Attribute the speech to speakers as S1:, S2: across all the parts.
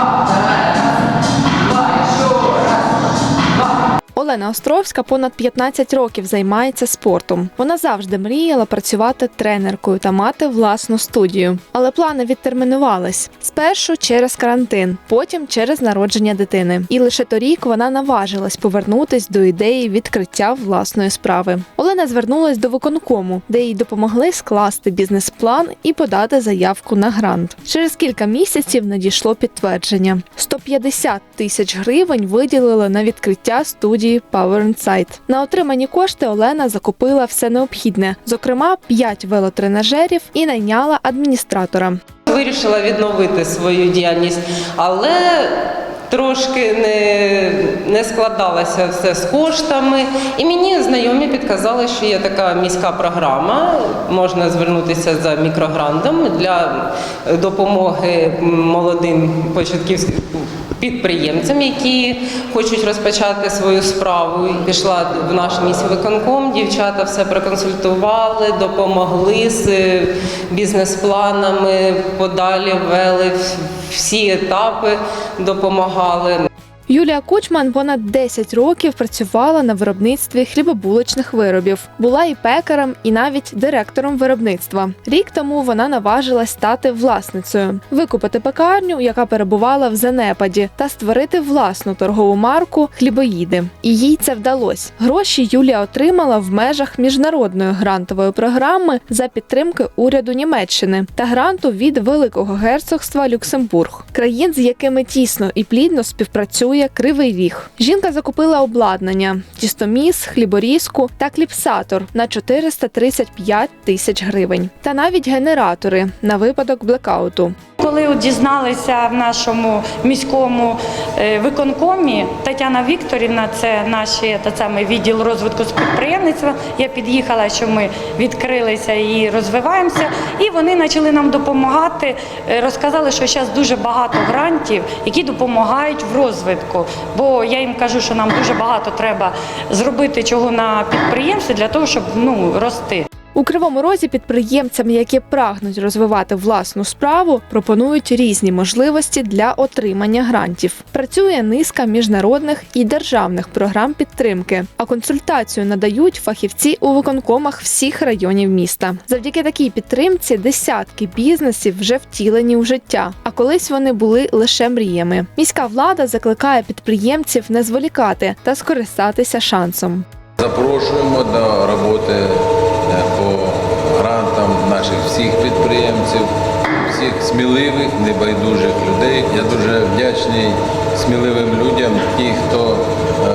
S1: 자, 자. Олена Островська понад 15 років займається спортом. Вона завжди мріяла працювати тренеркою та мати власну студію. Але плани відтермінувались спершу через карантин, потім через народження дитини. І лише торік вона наважилась повернутись до ідеї відкриття власної справи. Олена звернулась до виконкому, де їй допомогли скласти бізнес-план і подати заявку на грант. Через кілька місяців надійшло підтвердження: 150 тисяч гривень виділили на відкриття студії Power Insight. На отримані кошти Олена закупила все необхідне, зокрема 5 велотренажерів і найняла адміністратора.
S2: Вирішила відновити свою діяльність, але трошки не, не складалося все з коштами. І мені знайомі підказали, що є така міська програма, можна звернутися за мікрогрантом для допомоги молодим початківським підприємцям, які хочуть розпочати свою справу. Пішла в наш міськвиконком, дівчата все проконсультували, допомогли з бізнес-планами, подалі вели всі етапи, допомагали.
S1: Юлія Кучман понад 10 років працювала на виробництві хлібобулочних виробів. Була і пекарем, і навіть директором виробництва. Рік тому вона наважилась стати власницею, викупити пекарню, яка перебувала в занепаді, та створити власну торгову марку хлібоїди. І їй це вдалося. Гроші Юлія отримала в межах міжнародної грантової програми за підтримки уряду Німеччини та гранту від Великого герцогства Люксембург, країн, з якими тісно і плідно співпрацює Кривий Ріг. Жінка закупила обладнання, тістоміс, хліборізку та кліпсатор на 435 тисяч гривень, та навіть генератори на випадок блекауту.
S3: Коли дізналися в нашому міському е, виконкомі Тетяна Вікторівна, це наш та саме відділ розвитку з підприємництва. Я під'їхала, що ми відкрилися і розвиваємося. І вони почали нам допомагати. е, Розказали, що зараз дуже багато грантів, які допомагають в розвитку. Бо я їм кажу, що нам дуже багато треба зробити чого на підприємстві для того, щоб ну рости.
S1: У кривому розі підприємцям, які прагнуть розвивати власну справу, пропонують різні можливості для отримання грантів. Працює низка міжнародних і державних програм підтримки, а консультацію надають фахівці у виконкомах всіх районів міста. Завдяки такій підтримці десятки бізнесів вже втілені у життя, а колись вони були лише мріями. Міська влада закликає підприємців не зволікати та скористатися шансом.
S4: Запрошуємо до роботи по грантам наших всіх підприємців, всіх сміливих, небайдужих людей. Я дуже вдячний сміливим людям, ті, хто е,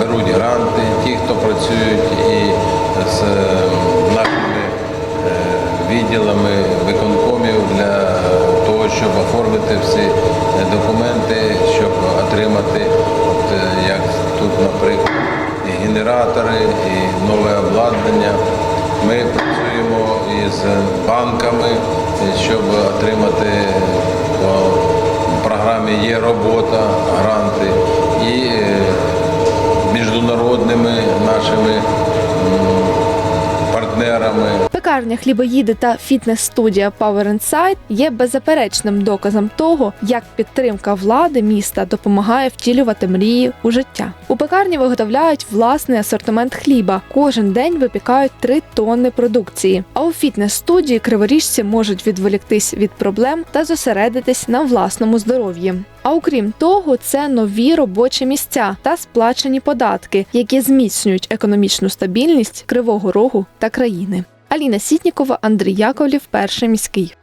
S4: беруть гранти, ті, хто працюють і з е, нашими е, відділами виконкомів для того, щоб оформити всі документи, щоб отримати, от, е, як тут, наприклад, і генератори, і нове обладнання. Ми працюємо із банками, щоб отримати в програмі є робота, гранти і е, міжнародними нашими партнерами.
S1: Пекарня хлібоїди та фітнес-студія Power Insight є беззаперечним доказом того, як підтримка влади міста допомагає втілювати мрії у життя. У пекарні виготовляють власний асортимент хліба. Кожен день випікають 3 тонни продукції. А у фітнес-студії криворіжці можуть відволіктись від проблем та зосередитись на власному здоров'ї. А окрім того, це нові робочі місця та сплачені податки, які зміцнюють економічну стабільність Кривого Рогу та країни. Аліна Сітнікова, Андрій Яковлів, перший міський.